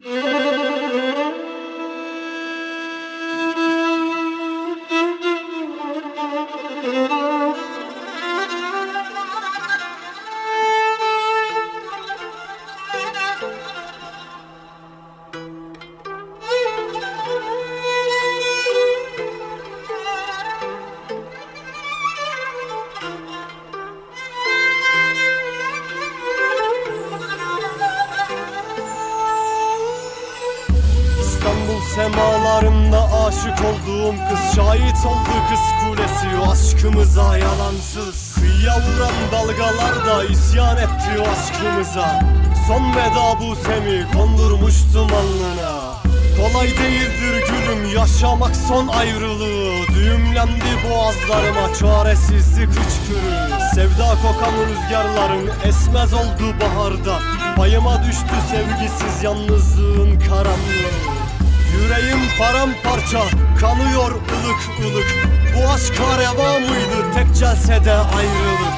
Mm-hmm. semalarında aşık olduğum kız. Şahit oldu kız kulesi aşkımıza yalansız. Kıyıya vuran dalgalarda isyan etti aşkımıza. Son veda bu semi kondurmuştum alnına Kolay değildir gülüm yaşamak son ayrılığı. Düğümlendi boğazlarıma çaresizlik hıçkırığı. Sevda kokan rüzgarların esmez oldu baharda. Payıma düştü sevgisiz yalnızlığın karanlığı Yüreğim paramparça kanıyor ılık ılık. Bu aşka reva mıydı? Tek celsede ayrılık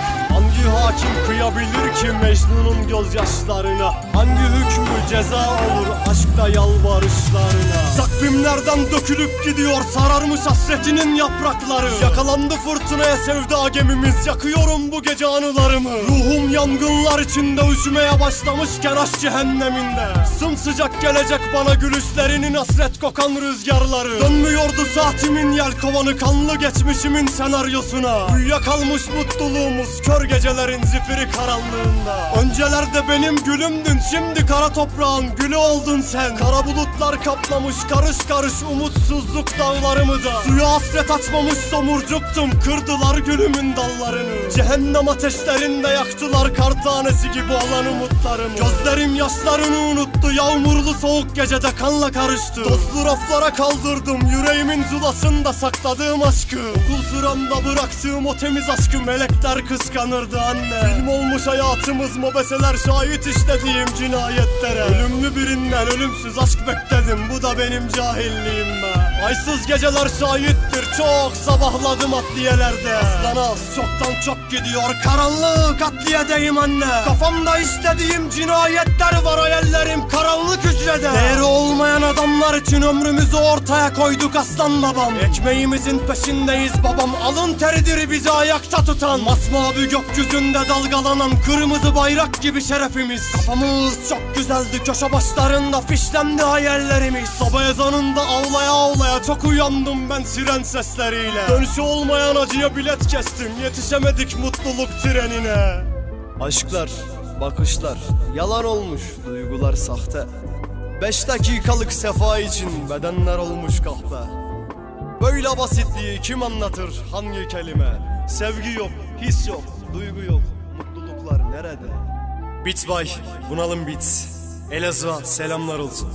Hangi hakim kıyabilir ki Mecnun'un gözyaşlarına? Hangi hükmü ceza olur aşkta yalvarışlarına? Takvimlerden dökülüp gidiyor sararmış hasretinin yaprakları. Yakalandı fırtınaya sevda gemimiz yakıyorum bu gece anılarımı. Ruhum yangınlar içinde üşümeye başlamışken aşk cehenneminde. Sımsıcak gelecek bana gülüşlerinin hasret kokan rüzgarları. Dönmüyordu saatimin yelkovanı kanlı geçmişimin senaryosuna. Uyuyakalmış mutluluğumuz kör gecelerin zifiri karanlığında. Öncelerde benim gülümdün şimdi kara toprağın gülü oldun sen. Kara bulutlar kaplamış karış karış umutsuzluk dağlarımı da. Suya hasret açmamış somurcuktum kırdılar gülümün dallarını. Cehennem ateşlerinde yaktılar kar tanesi gibi olan umutlarımı. Gözlerim yaşlarını unuttu yağmurlu soğuk gecede kanla karıştı. Tozlu raflara kaldırdım yüreğimin zulasında sakladığım aşkı. Okul sıramda bıraktığım o temiz aşkı melekler kıskanırdı anne. Film olmuş hayatımız mobeseler şahit işlediğim cinayetlere. Ölümlü birinden ölümsüz aşk bekledim bu da benim cahilliğim be Aysız geceler şahittir çok sabahladım adliyelerde. Aslan az çoktan çok gidiyor karanlık adliyedeyim anne. Kafamda istediğim cinayetler var hayallerim karanlık hücrede. Değeri olmayan adamlar için ömrümüzü ortaya koyduk aslan babam. Ekmeğimizin peşindeyiz babam alın teridir bizi ayakta tutan. Masmavi gökyüzünde dalgalanan kırmızı bayrak gibi şerefimiz. Kafamız çok güzeldi köşe başlarında fişlendi hayallerimiz. Sabah ezanında ağlaya çok uyandım ben siren sesleriyle. Dönüşü olmayan acıya bilet kestim. Yetişemedik mutluluk trenine. Aşklar, bakışlar, yalan olmuş, duygular sahte. Beş dakikalık sefa için bedenler olmuş kahpe. Böyle basitliği kim anlatır hangi kelime? Sevgi yok, his yok, duygu yok, mutluluklar nerede? Bit bay, bunalım bit Elazığ'a selamlar olsun